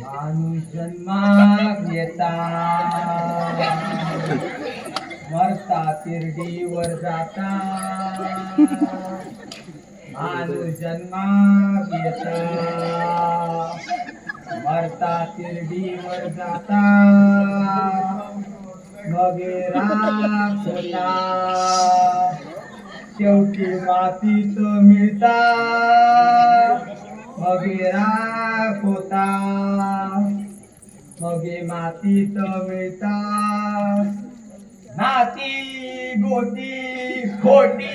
माणूस जन्मात येता. मरता तिरडीवर जाता माणूस जन्मात येता मरता तिरडीवर जाता मगे होता शेवटी मातीत मिळता मगे राख होता मगे मातीत मिळता नाती गोती खोटी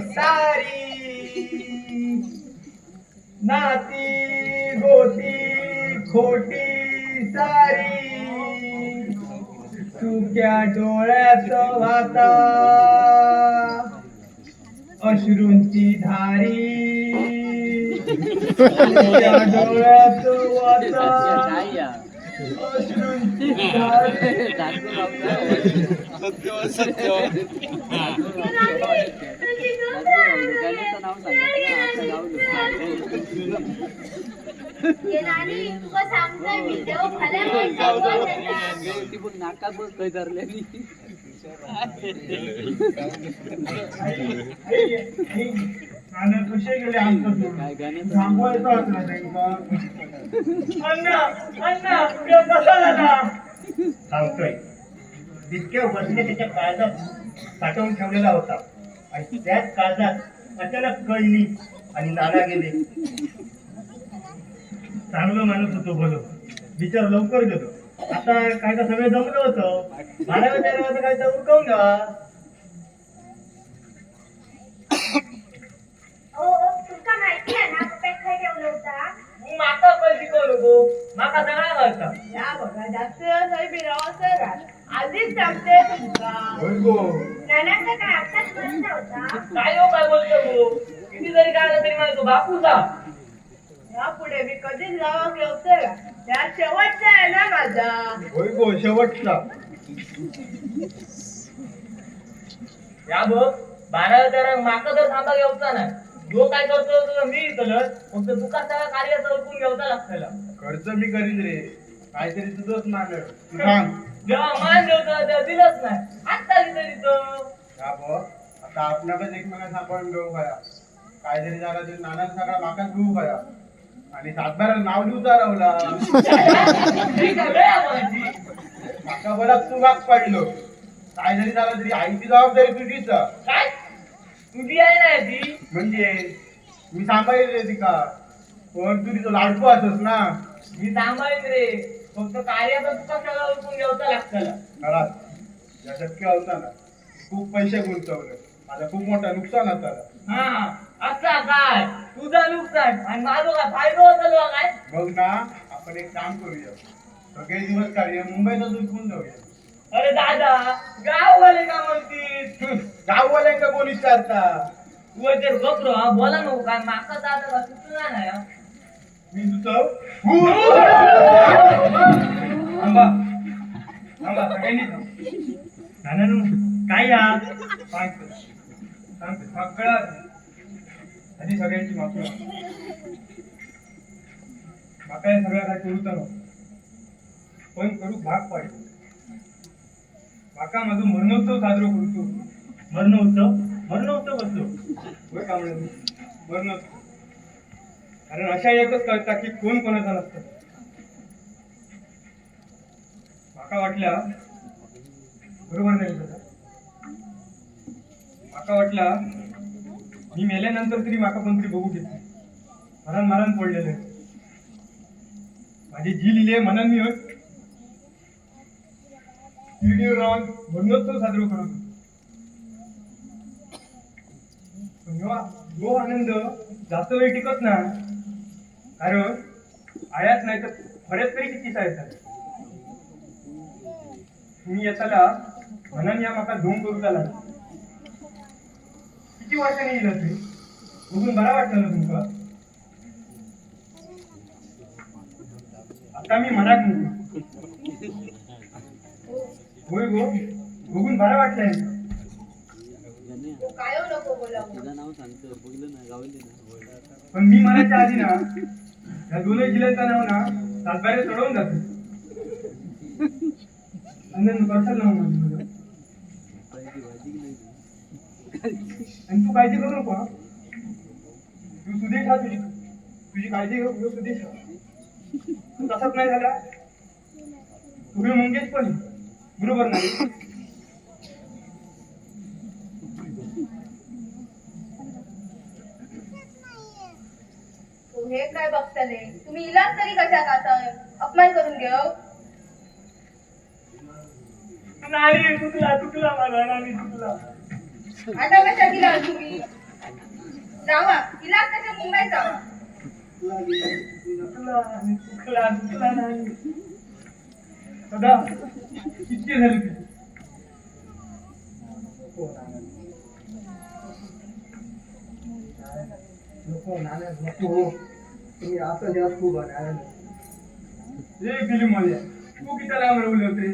सारी. नाती गोती खोटी सारी. सुक्या डोळ्यात वाता. अश्रूंची धारी. मी नाका धरलेली कसे गेले आमचं सोडून? काय गाण्याचं थांबवायचं होतं ना त्यांना. अण्णा अण्णा तो कसा झाला सांगतोय. तितक्या बसने त्याच्या काळजात साठवून ठेवलेला होता आणि त्याच काळजात अचानक कळली आणि नाना गेले. चांगलं माणूस होतो बोलो. विचार लवकर घेतो आता काय तर सगळं जमलं होतं. बाराव्या तेराव्याचं काय तर उरकवून द्या ओ ओ तुका माहिती आहे ना पप्पा खाय ठेवलं होता माका पैसे करू नको माका सगळा घालता या बघा जास्त नाही बिरावाचं का आधीच सांगते तुमका होय गो नानाचा काय आताच बंद होता काय हो काय बोलतो गो किती जरी काय झालं तरी मला तो बापूचा या पुढे मी कधीच गावात येते का त्या शेवटचा आहे ना माझा. होय गो शेवटचा. या बघ बारा तेरा माका जर थांबा घेऊचा ना जो काय करतो तो मी इथलं फक्त तुका सगळं कार्य सरकून घेऊचा लागतला खर्च मी करीन रे. काहीतरी तुझंच तू सांग जेव्हा मान देवतो तेव्हा दिलंच नाही. आत्ता तिथं तिथं या बघ आता आपणाकच एकमेकांना सांभाळून घेऊ खाया काहीतरी झालं तरी नाना सगळा माकाच घेऊ खाया आणि सातबारा नाव लिहूचा रावला ठीक आहे. माका बरा तू वाग पडलो. काय जरी झालं तरी आईची जबाबदारी तुझीच. आहे. काय? तुझी आहे ना ती म्हणजे? मी सांभाळेल रे तिका. पण तू तिथं लाडको असस ना. मी सांभाळीन रे. फक्त कार्याचं तुका सगळं उरकून घेऊचा लागतला घरात या शक्य होता ना. खूप पैसे गुंतवले. माझा खूप मोठा नुकसान होता हा असा काय? तुझा नुकसान. आणि माझं काय? फायदा होता काय? बघ ना आपण एक काम करूया. सगळे दिवस काढूया मुंबईला विकून जाऊया. अरे दादा गाव वाले का म्हणतीस? गाववाल्यांका कोण विचारता तू हा बोला नको काय माका दादा का सुचला नाही हा. मी सुचव थांबा थांबा सगळ्यांनी थांब. नानानू काय या सांगतो सांगतो सगळं आधी सगळ्यांची माफी माका हे सगळं काय करू तर पण करू भाग पाहिजे माका माझं मरणोत्सव साजरो करतो मरणोत्सव मरणोत्सव असतो होय का म्हणून मरणोत्सव कारण अशा एकच कळता की कोण कोणाचा नसतं. माका वाटल्या बरोबर नाही माका वाटला मी मेल्यानंतर तरी माका कोणतरी बघू घेतली मरण मरण पडलेलं माझी जी लिहिले आहे मी होय शिर्डीवर राहून मरणोत्सव साजरा करत पण ह्यो आनंद जास्त वेळ टिकत ना कारण आयात नाही तर बऱ्याच तरी किती येतात तुम्ही येताला म्हणून या माका धूम करू चाला किती वर्षांनी येईल ते बघून बरा वाटतं ना तुमका आता मी म्हणतो होय गो बघून बरा वाटलंय. पण मी मरायच्या आधी ना या दोन्ही जिल्ह्याचं नाव ना सातबारे सोडवून जातो. आणि ना आणि तू काळजी करू नको तू सुदेश हा तुझी तुझी काळजी घेऊ ह्यो सुदेश तसंच तू तसाच नाही झाला. तुम्ही मंगेश पण बरोबर नाही. हे काय बघतले? तुम्ही इलाज तरी कशा काताय अपमान करून घेऊ? नाही चुकला चुकला माझा नाही चुकला आता कशा दिला तुम्ही? जावा इलाज कशा मुंबईत जावा? चुकला आणि चुकला चुकला नाही. सदा किती झाली तुझी नको नाना नको. तुम्ही असं द्या खूप नाना एक दिली मला तू किती लांब राहिले होते?